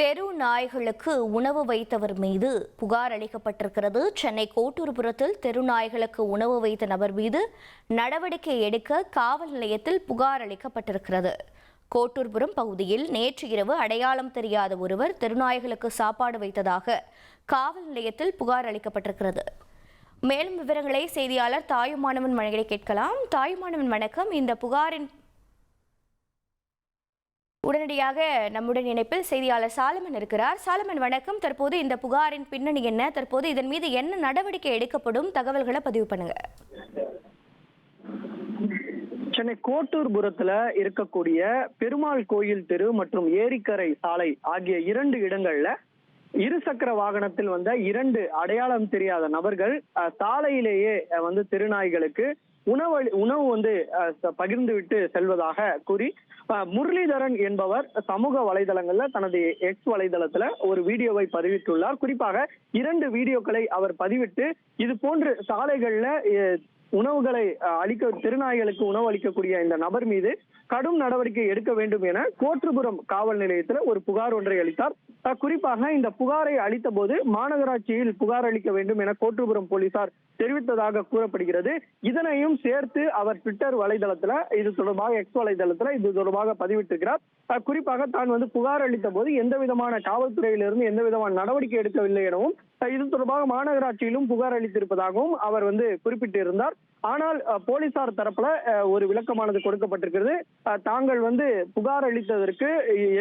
தெரு நாய்களுக்கு உணவு வைத்தவர் மீது புகார் அளிக்கப்பட்டிருக்கிறது. சென்னை கோட்டூர்புரத்தில் தெரு நாய்களுக்கு உணவு வைத்த நபர் மீது நடவடிக்கை எடுக்க காவல் நிலையத்தில் புகார் அளிக்கப்பட்டிருக்கிறது. கோட்டூர்புரம் பகுதியில் நேற்று இரவு அடையாளம் தெரியாத ஒருவர் தெருநாய்களுக்கு சாப்பாடு வைத்ததாக காவல் நிலையத்தில் புகார் அளிக்கப்பட்டிருக்கிறது. மேலும் விவரங்களை செய்தியாளர் தாயுமானவன் மனைகளை கேட்கலாம். தாயுமானவன் வணக்கம். இந்த புகாரின் உடனடியாக நம்முடன் இணைப்பில் செய்தியாளர் சாலமன் இருக்கிறார். சாலமன் வணக்கம். தற்போது இந்த புகாரின் பின்னணி என்ன? தற்போது இதன் மீது என்ன நடவடிக்கை எடுக்கப்படும்? தகவல்களை பதிவு பண்ணுங்க. சென்னை கோட்டூர்புரத்துல இருக்கக்கூடிய பெருமாள் கோயில் தெரு மற்றும் ஏரிக்கரை சாலை ஆகிய இரண்டு இடங்கள்ல இருசக்கர வாகனத்தில் வந்த இரண்டு அடையாளம் தெரியாத நபர்கள் சாலையிலேயே வந்து திருநாய்களுக்கு உணவு உணவு வந்து பகிர்ந்து விட்டு செல்வதாக கூறி அஹ், முரளிதரன் என்பவர் சமூக வலைதளங்கள்ல தனது எக்ஸ் வலைதளத்துல ஒரு வீடியோவை பதிவிட்டுள்ளார். குறிப்பாக இரண்டு வீடியோக்களை அவர் பதிவிட்டு இது போன்று சாலைகள்ல அஹ், உணவுகளை அளிக்க திருநாய்களுக்கு உணவு அளிக்கக்கூடிய இந்த நபர் மீது கடும் நடவடிக்கை எடுக்க வேண்டும் என கோற்றுபுரம் காவல் நிலையத்தில் ஒரு புகார் ஒன்றை அளித்தார். குறிப்பாக இந்த புகாரை அளித்த போது மாநகராட்சியில் புகார் அளிக்க வேண்டும் என கோற்றுபுரம் போலீசார் தெரிவித்ததாக கூறப்படுகிறது. இதனையும் சேர்த்து அவர் ட்விட்டர் வலைதளத்துல இது தொடர்பாக எக்ஸ் வலைதளத்துல இது தொடர்பாக பதிவிட்டிருக்கிறார். குறிப்பாக தான் வந்து புகார் அளித்த போது எந்த விதமான காவல்துறையிலிருந்து எந்த விதமான நடவடிக்கை எடுக்கவில்லை எனவும் இது தொடர்பாக மாநகராட்சியிலும் புகார் அளித்திருப்பதாகவும் அவர் வந்து குறிப்பிட்டிருந்தார். ஆனால் போலீசார் தரப்புல ஒரு விளக்கமானது கொடுக்கப்பட்டிருக்கிறது. தாங்கள் வந்து புகார் அளித்ததற்கு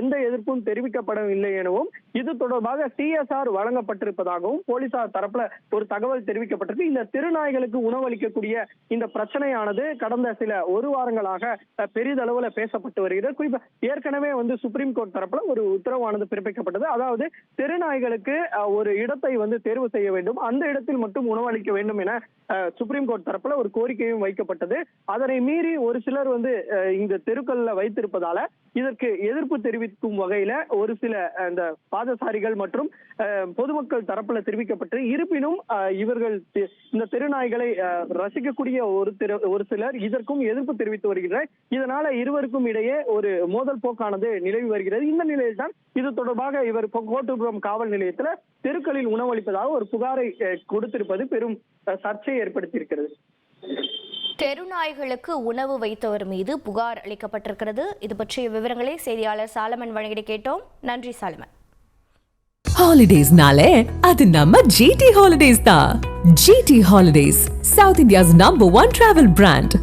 எந்த எதிர்ப்பும் தெரிவிக்கப்படவில்லை எனவும் இது தொடர்பாக சிஎஸ்ஆர் வழங்கப்பட்டிருப்பதாகவும் போலீசார் தரப்புல ஒரு தகவல் தெரிவிக்கப்பட்டிருக்கு. இந்த திருநாய்களுக்கு உணவளிக்கக்கூடிய இந்த பிரச்சனையானது கடந்த சில ஒரு வாரங்களாக பெரிதளவுல பேசப்பட்டு வருகிறது. குறிப்பா ஏற்கனவே வந்து சுப்ரீம் கோர்ட் தரப்புல ஒரு உத்தரவானது பிறப்பிக்கப்பட்டது. அதாவது திருநாய்களுக்கு ஒரு இடத்தை வந்து தேர்வு செய்ய வேண்டும். அந்த இடத்தில் மட்டும் உணவளிக்க வேண்டும் என சுப்ரீம் கோர்ட் தரப்புல ஒரு ஒரு கோரிக்கையும் வைக்கப்பட்டது. அதனை மீறி ஒரு சிலர் வந்து இந்த தெருக்கள்ல வைத்திருப்பதால இதற்கு எதிர்ப்பு தெரிவிக்கும் வகையில ஒரு சில அஹ், இந்த பாதசாரிகள் மற்றும் பொதுமக்கள் தரப்புல தெரிவிக்கப்பட்டு இருப்பினும் இவர்கள் இந்த தெருநாய்களை ரசிக்கக்கூடிய ஒரு திரு ஒரு சிலர் இதற்கும் எதிர்ப்பு தெரிவித்து வருகின்றனர். இதனால இருவருக்கும் இடையே ஒரு மோதல் போக்கானது நிலவி வருகிறது. இந்த நிலையில் தான் இது தொடர்பாக இவர் பொ- காவல் நிலையத்துல தெருக்களில் உணவளிப்பதாக ஒரு புகாரை கொடுத்திருப்பது பெரும் சர்ச்சையை ஏற்படுத்தியிருக்கிறது. தெருநாய்களுக்கு உணவு வைத்தவர் மீது புகார் அளிக்கப்பட்டிருக்கிறது. இது பற்றிய விவரங்களை செய்தியாளர் சாலமன் வழங்கிட கேட்டோம். நன்றி சாலமன். ஹாலிடேஸ்னாலே அது நம்ம ஜிடி ஹாலிடேஸ் தான். GT holidays south India's number one travel brand